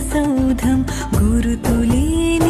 सौधं गुरुतुलीन